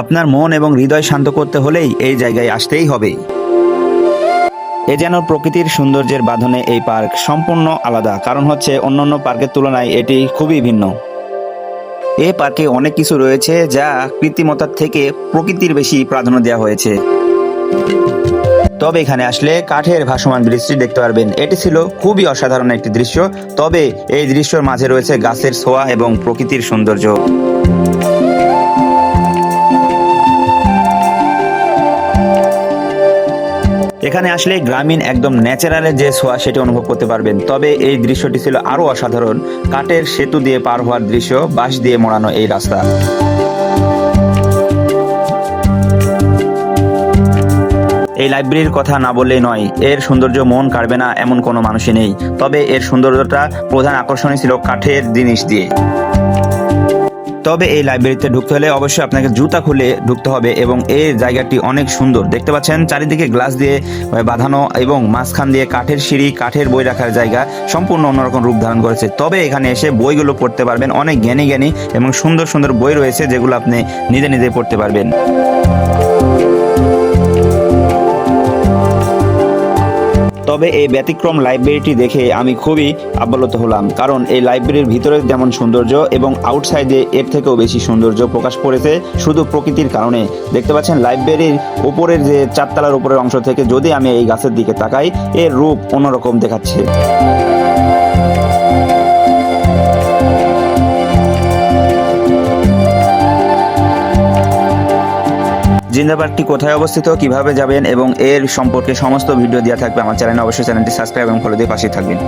আপনার মন এবং হৃদয় শান্ত করতে হলেই এই জায়গায় আসতেই হবে। এ যেন প্রকৃতির সৌন্দর্যের বাঁধনে এই পার্ক সম্পূর্ণ আলাদা, কারণ হচ্ছে অন্যান্য পার্কের তুলনায় এটি খুবই ভিন্ন। এ পার্কে অনেক কিছু রয়েছে যা কৃত্রিমতার থেকে প্রকৃতির বেশি প্রাধান্য দেওয়া হয়েছে। তবে এখানে আসলে কাঠের ভাসমান দৃশ্যটি দেখতে পারবেন। এটি ছিল খুবই অসাধারণ একটি দৃশ্য, তবে এই দৃশ্যের মাঝে রয়েছে গাছের ছোঁয়া এবং প্রকৃতির সৌন্দর্য। এখানে আসলে গ্রামীণ একদম ন্যাচারালের যে ছোঁয়া সেটি অনুভব করতে পারবেন। তবে এই দৃশ্যটি ছিল আরও অসাধারণ। কাঠের সেতু দিয়ে পার হওয়ার দৃশ্য, বাঁশ দিয়ে মোড়ানো এই রাস্তা। এই লাইব্রেরির কথা না বললেই নয়, এর সৌন্দর্য মন কাড়বে না এমন কোনো মানুষই নেই। তবে এর সৌন্দর্যটা প্রধান আকর্ষণই ছিল কাঠের জিনিস দিয়ে। তবে এই লাইব্রেরিতে ঢুকতে হলে অবশ্যই আপনাকে জুতা খুলে ঢুকতে হবে এবং এই জায়গাটি অনেক সুন্দর। দেখতে পাচ্ছেন, চারিদিকে গ্লাস দিয়ে বাঁধানো এবং মাঝখান দিয়ে কাঠের সিঁড়ি, কাঠের বই রাখার জায়গা সম্পূর্ণ অন্যরকম রূপ ধারণ করেছে। তবে এখানে এসে বইগুলো পড়তে পারবেন, অনেক জ্ঞানী জ্ঞানী এবং সুন্দর সুন্দর বই রয়েছে যেগুলো আপনি নিজে নিজে পড়তে পারবেন। তবে এই ব্যতিক্রম লাইব্রেরিটি দেখে আমি খুবই আবলত হলাম, কারণ এই লাইব্রেরির ভিতরে যেমন সৌন্দর্য এবং আউটসাইডে এর থেকেও বেশি সৌন্দর্য প্রকাশ পড়েছে শুধু প্রকৃতির কারণে। দেখতে পাচ্ছেন, লাইব্রেরির উপরের যে চারতলার উপরের অংশ থেকে যদি আমি এই গাছের দিকে তাকাই, এর রূপ অন্যরকম দেখাচ্ছে। জিন্দাবাদটি কোথায় অবস্থিত, কীভাবে যাবেন এবং এর সম্পর্কে সমস্ত ভিডিও দেওয়া থাকবে আমার চ্যানেলে। অবশ্যই চ্যানেলটি সাবস্ক্রাইব এবং ফলো দিয়ে পাশে থাকবেন।